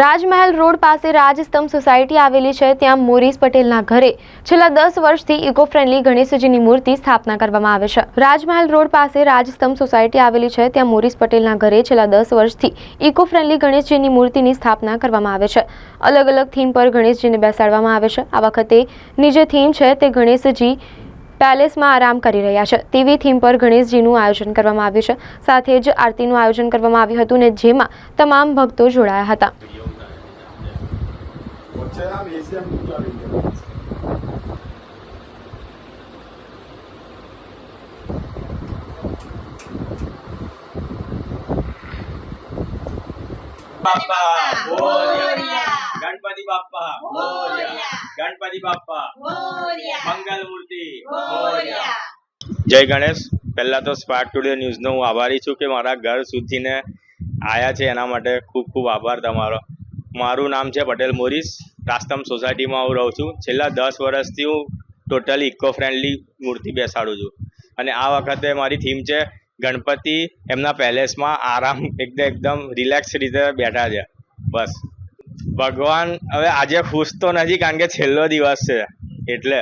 રાજમહેલ road પાસે રાજસ્તંભ society આવેલી છે. ત્યાં મોરીસ પટેલના ઘરે છેલ્લા દસ વર્ષથી ઇકો ફ્રેન્ડલી ગણેશજીની મૂર્તિ સ્થાપના કરવામાં આવે છે. રાજમહેલ રોડ પાસે રાજસ્તંભ સોસાયટી આવેલી છે. ત્યાં મોરીસ પટેલના ઘરે છેલ્લા દસ વર્ષથી ઇકો ફ્રેન્ડલી ગણેશજીની મૂર્તિની સ્થાપના કરવામાં આવે છે. અલગ અલગ થીમ પર ગણેશજીને બેસાડવામાં આવે છે. આ વખતેની જે થીમ છે તે ગણેશજી પેલેસમાં આરામ કરી રહ્યા છે. તેવી થીમ પર ગણેશજીનું આયોજન કરવામાં આવ્યું છે. સાથે જ આરતીનું આયોજન કરવામાં આવ્યું હતું ને જેમાં તમામ ભક્તો જોડાયા હતા. બાપ્પા મોરયા મોરયા. ગણપતિ મોરયા. ગણપતિ બાપ્પા મોરયા. મંગલ મૂર્તિ જય ગણેશ. પહેલા તો સ્પાર્ક ટુડિયો ન્યૂઝનો હું આભારી છું કે મારા ઘર સુધીને આયા છે. એના માટે ખૂબ ખૂબ આભાર તમારો. મારું નામ છે પટેલ મોરીસ. રાસ્તમ સોસાયટીમાં હું રહું છું. છેલ્લા દસ વર્ષથી હું ટોટલી ઇકો ફ્રેન્ડલી મૂર્તિ બેસાડું છું. અને આ વખતે મારી થીમ છે ગણપતિ એમના પેલેસમાં આરામ એકદમ એકદમ રિલેક્સ રીતે બેઠા છે. બસ. ભગવાન હવે આજે ખુશ તો નથી કારણ કે છેલ્લો દિવસ છે. એટલે